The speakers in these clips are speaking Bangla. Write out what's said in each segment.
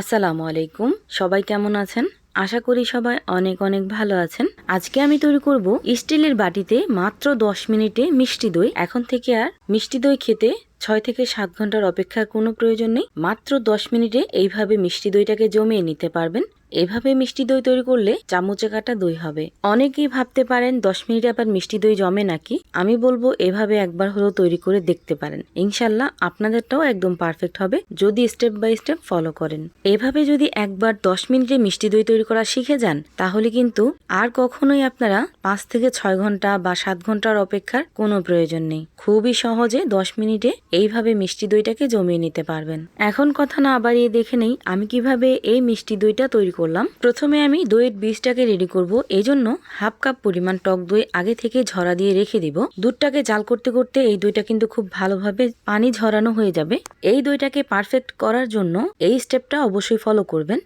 আসসালামু আলাইকুম। সবাই কেমন আছেন? আশা করি সবাই অনেক অনেক ভালো আছেন। আজকে আমি তৈরি করব স্টিলের বাটিতে মাত্র 10 মিনিটে মিষ্টি দই। এখন থেকে আর মিষ্টি দই খেতে ছয় থেকে সাত ঘণ্টার অপেক্ষার কোনো প্রয়োজন নেই। মাত্র 10 মিনিটে এইভাবে মিষ্টি দইটাকে জমিয়ে নিতে পারবেন। এভাবে মিষ্টি দই তৈরি করলে চামচে কাটা দই হবে। অনেকেই ভাবতে পারেন, দশ মিনিটে আবার মিষ্টি দই জমে নাকি? আমি বলব, এভাবে একবার হলেও তৈরি করে দেখতে পারেন। ইনশাল্লাহ আপনাদেরটাও একদম পারফেক্ট হবে, যদি স্টেপ বাই স্টেপ ফলো করেন। এভাবে যদি একবার দশ মিনিটে মিষ্টি দই তৈরি করা শিখে যান, তাহলে কিন্তু আর কখনোই আপনারা পাঁচ থেকে ছয় ঘণ্টা বা সাত ঘণ্টার অপেক্ষার কোনো প্রয়োজন নেই। খুবই সহজে দশ মিনিটে এইভাবে মিষ্টি দইটাকে জমিয়ে নিতে পারবেন। এখন কথা না বাড়িয়ে দেখে নেই, আমি কীভাবে এই মিষ্টি দইটা তৈরি করলাম। প্রথমে আমি দইয়ের বীজটাকে রেডি করব। এই জন্য হাফ কাপ পরিমাণ টক দই আগে থেকে ঝরা দিয়ে রেখে দিব। দুধটাকে জাল করতে করতে এই দইটা কিন্তু খুব ভালোভাবে পানি ঝরানো হয়ে যাবে। এই দইটাকে পারফেক্ট করার জন্য এই স্টেপটা অবশ্যই ফলো করবেন।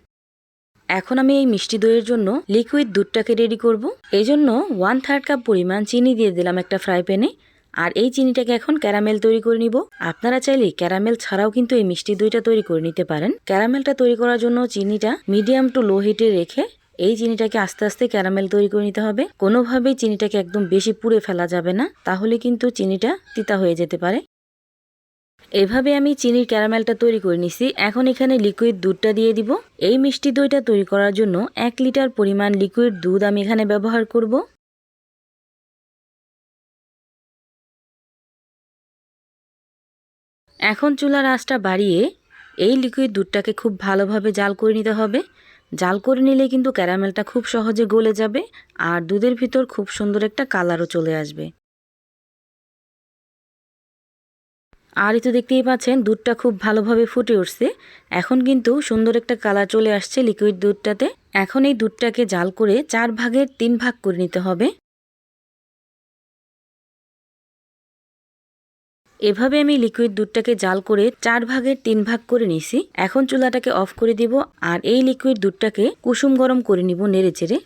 এখন আমি এই মিষ্টি দইয়ের জন্য লিকুইড দুধটাকে রেডি করব। এই জন্য ওয়ান থার্ড কাপ পরিমাণ চিনি দিয়ে দিলাম একটা ফ্রাই প্যানে আর এই চিনিটাকে এখন ক্যারামেল তৈরি করে নিব। আপনারা চাইলে ক্যারামেল ছাড়াও কিন্তু এই মিষ্টি দইটা তৈরি করে নিতে পারেন। ক্যারামেলটা তৈরি করার জন্য চিনিটা মিডিয়াম টু লো হিটে রেখে এই চিনিটাকে আস্তে আস্তে ক্যারামেল তৈরি করে নিতে হবে। কোনোভাবেই চিনিটাকে একদম বেশি পুড়ে ফেলা যাবে না, তাহলে কিন্তু চিনিটা তিতা হয়ে যেতে পারে। এভাবে আমি চিনির ক্যারামেলটা তৈরি করে নিছি। এখন এখানে লিকুইড দুধটা দিয়ে দিব। এই মিষ্টি দইটা তৈরি করার জন্য এক লিটার পরিমাণ লিকুইড দুধ আমি এখানে ব্যবহার করব। এখন চুলার আঁচটা বাড়িয়ে এই লিকুইড দুধটাকে খুব ভালোভাবে জাল করে নিতে হবে। জাল করে নিলে কিন্তু ক্যারামেলটা খুব সহজে গলে যাবে আর দুধের ভিতর খুব সুন্দর একটা কালারও চলে আসবে। আর তো দেখতেই পাচ্ছেন, দুধটা খুব ভালোভাবে ফুটে উঠছে। এখন কিন্তু সুন্দর একটা কালার চলে আসছে লিকুইড দুধটাতে। এখন এই দুধটাকে জাল করে চার ভাগের তিন ভাগ করে নিতে হবে। এভাবে আমি লিকুইড দুধটাকে জাল করে চার ভাগের তিন ভাগ করে নিছি এখন চুলাটাকে অফ করে দিব আর এই লিকুইড দুধটাকে কুসুম গরম করে নিব নেড়ে চেড়ে।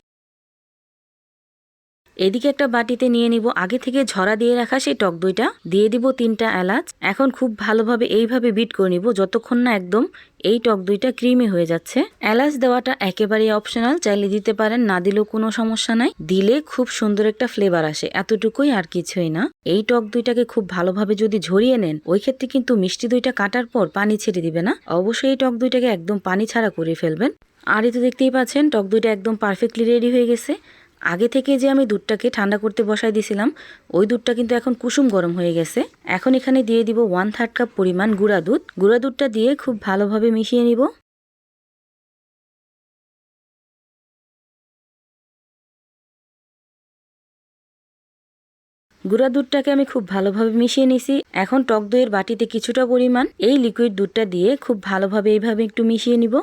এদিকে একটা বাটিতে নিয়ে নিব। আগে থেকে ঝরা দিয়ে রাখা সেই টক দইটা। দিয়ে দিব তিনটা এলাচ। এখন খুব ভালোভাবে এইভাবে বিট করে নিব, যতক্ষণ না একদম এই টক দইটা ক্রিমি হয়ে যাচ্ছে। এলাচ দেওয়াটা একেবারে অপশনাল, চাইলে দিতে পারেন, না দিলেও কোনো সমস্যা নাই। দিলে খুব সুন্দর একটা ফ্লেভার আসে, এতটুকুই আর কিছুই না। এই টক দইটাকে খুব ভালোভাবে যদি ঝরিয়ে নেন, ওই ক্ষেত্রে কিন্তু মিষ্টি দইটা কাটার পর পানি ছেড়ে দিবে না। অবশ্যই এই টক দইটাকে একদম পানি ছাড়া করে ফেলবেন। আর তো দেখতেই পাচ্ছেন, টক দইটা একদম পারফেক্টলি রেডি হয়ে গেছে। আগে থেকে যে আমি দুধটাকে ঠান্ডা করতে বসাই দিয়েছিলাম ওই দুধটা কিন্তু এখন কুসুম গরম হয়ে গেছে। এখন এখানে দিয়ে দিব ওয়ান থার্ড কাপ পরিমাণ গুঁড়া দুধ। গুঁড়া দুধটা দিয়ে খুব ভালোভাবে মিশিয়ে নিব। গুঁড়া দুধটাকে আমি খুব ভালোভাবে মিশিয়ে নিছি। এখন টক দইয়ের বাটিতে কিছুটা পরিমাণ এই লিকুইড দুধটা দিয়ে খুব ভালোভাবে এইভাবে একটু মিশিয়ে নিব।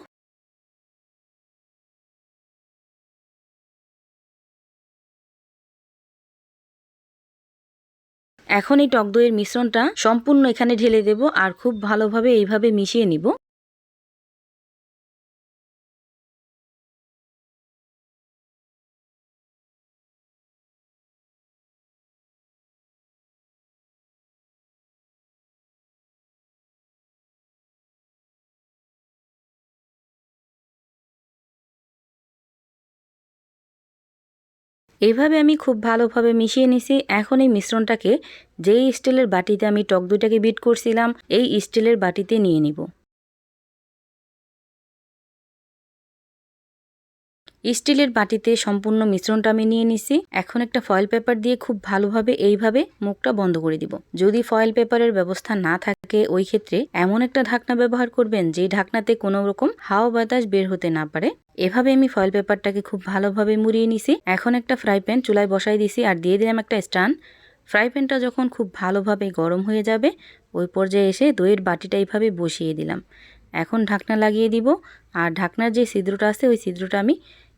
এখন এই টক দইয়ের মিশ্রণটা সম্পূর্ণ এখানে ঢেলে দেব আর খুব ভালোভাবে এইভাবে মিশিয়ে নিব। এইভাবে আমি খুব ভালোভাবে মিশিয়ে নিছি। এখন এই মিশ্রণটাকে যেই স্টিলের বাটিতে আমি টক দুইটাকে বিট করছিলাম, এই স্টিলের বাটিতে নিয়ে নিব। স্টিলের বাটিতে সম্পূর্ণ মিশ্রণটা আমি নিয়ে নিছি। এখন একটা ফয়েল পেপার দিয়ে খুব ভালোভাবে এইভাবে মুখটা বন্ধ করে দিব। যদি ফয়েল পেপারের ব্যবস্থা না থাকে, ওই ক্ষেত্রে এমন একটা ঢাকনা ব্যবহার করবেন যে ঢাকনাতে কোনো রকম হাওয়া বাতাস বের হতে না পারে। এভাবে আমি ফয়েল পেপারটাকে খুব ভালোভাবে মুড়িয়ে নিছি। এখন একটা ফ্রাই প্যান চুলায় বসাই দিছি আর দিয়ে দিলাম একটা স্টান। ফ্রাই প্যানটা যখন খুব ভালোভাবে গরম হয়ে যাবে, ওই পর্যায়ে এসে দইয়ের বাটিটা এইভাবে বসিয়ে দিলাম। এখন ঢাকনা লাগিয়ে দিব। আর ঢাকনার যে ছিদ্রটা আছে, ওই ছিদ্রটা আমি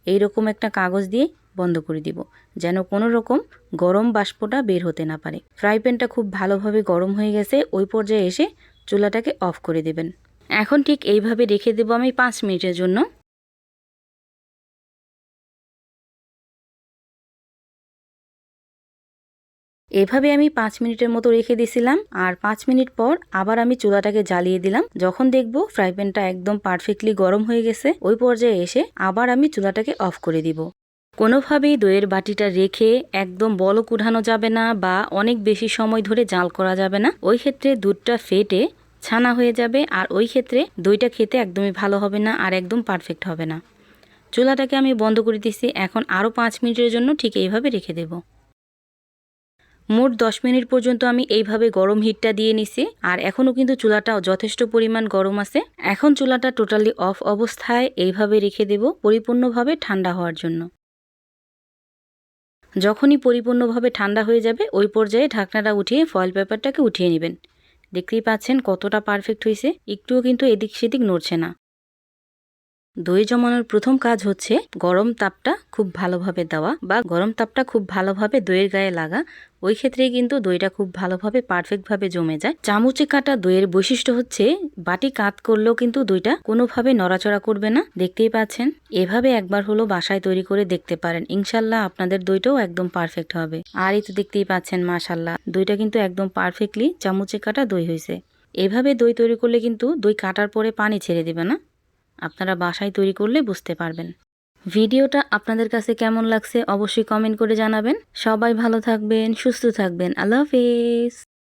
এই রকম একটা কাগজ দিয়ে বন্ধ করে দিব, যেন কোনো রকম গরম বাষ্পটা বের হতে না পারে। ফ্রাই প্যানটা খুব ভালোভাবে গরম হয়ে গেছে, ওই পর্যায়ে এসে চুলাটাকে অফ করে দেবেন। এখন ঠিক এইভাবে রেখে দেবো আমি পাঁচ মিনিটের জন্য। এভাবে আমি পাঁচ মিনিটের মতো রেখে দিছিলাম আর পাঁচ মিনিট পর আবার আমি চুলাটাকে জ্বালিয়ে দিলাম। যখন দেখব ফ্রাই প্যানটা একদম পারফেক্টলি গরম হয়ে গেছে, ওই পর্যায়ে এসে আবার আমি চুলাটাকে অফ করে দিব। কোনোভাবেই দইয়ের বাটিটা রেখে একদম বলক উঠানো যাবে না বা অনেক বেশি সময় ধরে জাল করা যাবে না। ওই ক্ষেত্রে দুধটা ফেটে ছানা হয়ে যাবে আর ওই ক্ষেত্রে দইটা খেতে একদমই ভালো হবে না আর একদম পারফেক্ট হবে না। চুলাটাকে আমি বন্ধ করে দিচ্ছি এখন আরও পাঁচ মিনিটের জন্য ঠিক এইভাবে রেখে দেব। মোট দশ মিনিট পর্যন্ত আমি এইভাবে গরম হিটটা দিয়ে নিছি, আর এখনও কিন্তু চুলাটাও যথেষ্ট পরিমাণ গরম আছে। এখন চুলাটা টোটালি অফ অবস্থায় এইভাবে রেখে দেব পরিপূর্ণভাবে ঠান্ডা হওয়ার জন্য। যখনই পরিপূর্ণভাবে ঠান্ডা হয়ে যাবে, ওই পর্যায়ে ঢাকনাটা উঠিয়ে ফয়েল পেপারটাকে উঠিয়ে নেবেন। দেখতেই পাচ্ছেন কতটা পারফেক্ট হয়েছে, একটুও কিন্তু এদিক সেদিক নড়ছে না। দই জমানোর প্রথম কাজ হচ্ছে গরম তাপটা খুব ভালোভাবে দেওয়া বা গরম তাপটা খুব ভালোভাবে দইয়ের গায়ে লাগা। ওই ক্ষেত্রেই কিন্তু দইটা খুব ভালোভাবে পারফেক্টভাবে জমে যায়। চামচে কাটা দইয়ের বৈশিষ্ট্য হচ্ছে বাটি কাত করলেও কিন্তু দইটা কোনোভাবে নড়াচড়া করবে না। দেখতেই পাচ্ছেন? এভাবে একবার হলো বাসায় তৈরি করে দেখতে পারেন। ইনশাল্লাহ আপনাদের দইটাও একদম পারফেক্ট হবে। আর এই তো দেখতেই পাচ্ছেন মাশাল্লাহ দইটা কিন্তু একদম পারফেক্টলি চামচে কাটা দই হয়েছে। এভাবে দই তৈরি করলে কিন্তু দই কাটার পরে পানি ছেড়ে দেবে না। আপনারা বাসায় তৈরি করলে বুঝতে পারবেন। ভিডিওটা আপনাদের কাছে কেমন লাগছে অবশ্যই কমেন্ট করে জানাবেন। সবাই ভালো থাকবেন, সুস্থ থাকবেন। আল্লাহ হাফেজ।